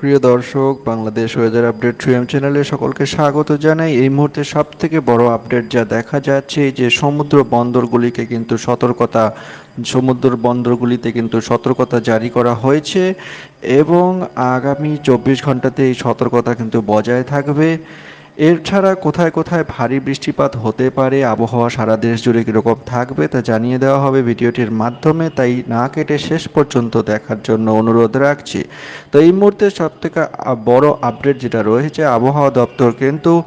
প্রিয় দর্শক, Bangladesh weather update ট্রিএম চ্যানেলে সকলকে স্বাগত জানাই। এই মুহূর্তে সব থেকে বড় আপডেট যা দেখা যাচ্ছে যে সমুদ্র বন্দরগুলিকে কিন্তু সতর্কতা, সমুদ্র বন্দরগুলিতে কিন্তু সতর্কতা জারি করা হয়েছে এবং আগামী চব্বিশ ঘন্টাতে এই সতর্কতা কিন্তু বজায় থাকবে। এর ছাড়া কোথায় কোথায় ভারী বৃষ্টিপাত হতে পারে, আবহাওয়া সারা দেশ জুড়ে কীরকম থাকবে তা জানিয়ে দেওয়া হবে ভিডিওটির মাধ্যমে, তাই না কেটে শেষ পর্যন্ত দেখার জন্য অনুরোধ রাখছি। তো এই মুহূর্তে সবথেকে বড় আপডেট যেটা রয়েছে, আবহাওয়া দপ্তর কিন্তু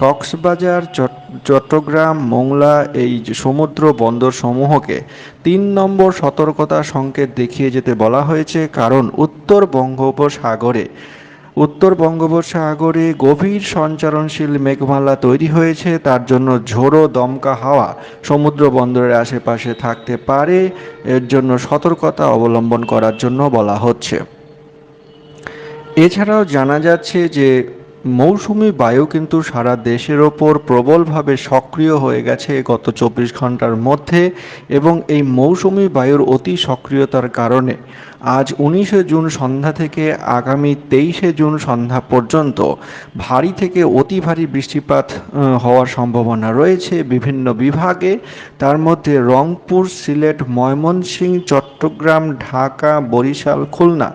কক্সবাজার, চট- চট্টগ্রাম, মোংলা, এই সমুদ্র বন্দর সমূহকে তিন নম্বর সতর্কতা সংকেত দেখিয়ে যেতে বলা হয়েছে। কারণ উত্তর বঙ্গোপসাগরে উত্তর বঙ্গোপসাগরে গভীর সঞ্চারণশীল মেঘমালা তৈরি হয়েছে, তার জন্য ঝোড়ো দমকা হাওয়া সমুদ্র বন্দরের আশেপাশে থাকতে পারে। এর জন্য সতর্কতা অবলম্বন করার জন্য বলা হচ্ছে। এছাড়াও জানা যাচ্ছে যে মৌসুমি বায়ু কিন্তু সারা দেশের ওপর প্রবলভাবে সক্রিয় হয়ে গেছে গত চব্বিশ ঘণ্টার মধ্যে এবং এই মৌসুমি বায়ুর অতি সক্রিয়তার কারণে। আজ উনিশে জুন সন্ধ্যা থেকে আগামী তেইশে জুন সন্ধ্যা পর্যন্ত ভারী থেকে অতি ভারী বৃষ্টিপাত হওয়ার সম্ভাবনা রয়েছে বিভিন্ন বিভাগে। তার মধ্যে রংপুর, সিলেট ময়মনসিংহ চট্টগ্রাম, ঢাকা, বরিশাল, খুলনা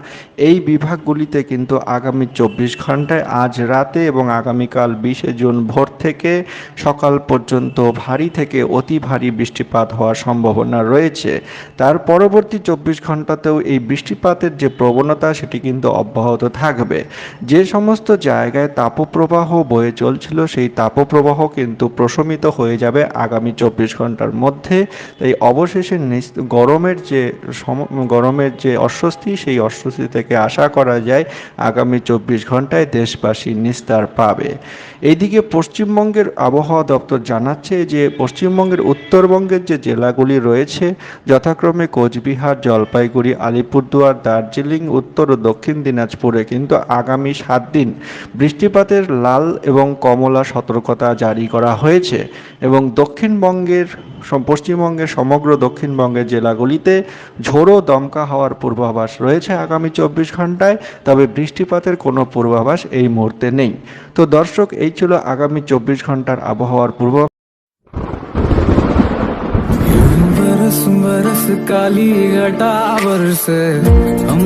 এই বিভাগগুলিতে কিন্তু আগামী চব্বিশ ঘন্টায় আজ রাতে এবং আগামীকাল বিশে জুন ভোর থেকে সকাল পর্যন্ত ভারী থেকে অতি ভারী বৃষ্টিপাত হওয়ার সম্ভাবনা রয়েছে। তার পরবর্তী চব্বিশ ঘন্টাতেও এই বৃষ্টিপাতের যে প্রবণতা, সেটি কিন্তু অব্যাহত থাকবে। যে সমস্ত জায়গায় তাপপ্রবাহ বয়ে চলছিল, সেই তাপপ্রবাহ কিন্তু প্রশমিত হয়ে যাবে আগামী চব্বিশ ঘণ্টার মধ্যে। তাই অবশেষে গরমের যে গরমের যে অস্বস্তি, সেই অস্বস্তি থেকে আশা করা যায়, আগামী চব্বিশ ঘন্টায় দেশবাসী নিস্তার পাবে। এইদিকে পশ্চিমবঙ্গের আবহাওয়া দপ্তর জানাচ্ছে যে, পশ্চিমবঙ্গের উত্তরবঙ্গের যে জেলাগুলি রয়েছে, যথাক্রমে কোচবিহার, জলপাইগুড়ি, আলিপুরদুয়ার, দার্জিলিং, উত্তর ও দক্ষিণ দিনাজপুরে কিন্তু আগামী সাত দিন বৃষ্টিপাতের লাল এবং কমলা সতর্কতা জারি করা হয়েছে এবং দক্ষিণবঙ্গের পশ্চিমবঙ্গের সমগ্র দক্ষিণবঙ্গের জেলাগুলিতে ঝোড়ো দমকা হওয়ার পূর্বাভাস রয়েছে আগামী চব্বিশ ঘন্টায় তবে বৃষ্টিপাতের কোনো পূর্বাভাস এই মুহূর্তে নেই তো দর্শক এই ছিল আগামী চব্বিশ ঘন্টার আবহাওয়ার পূর্বাভাস बरस बरस काली घटा बरसे हम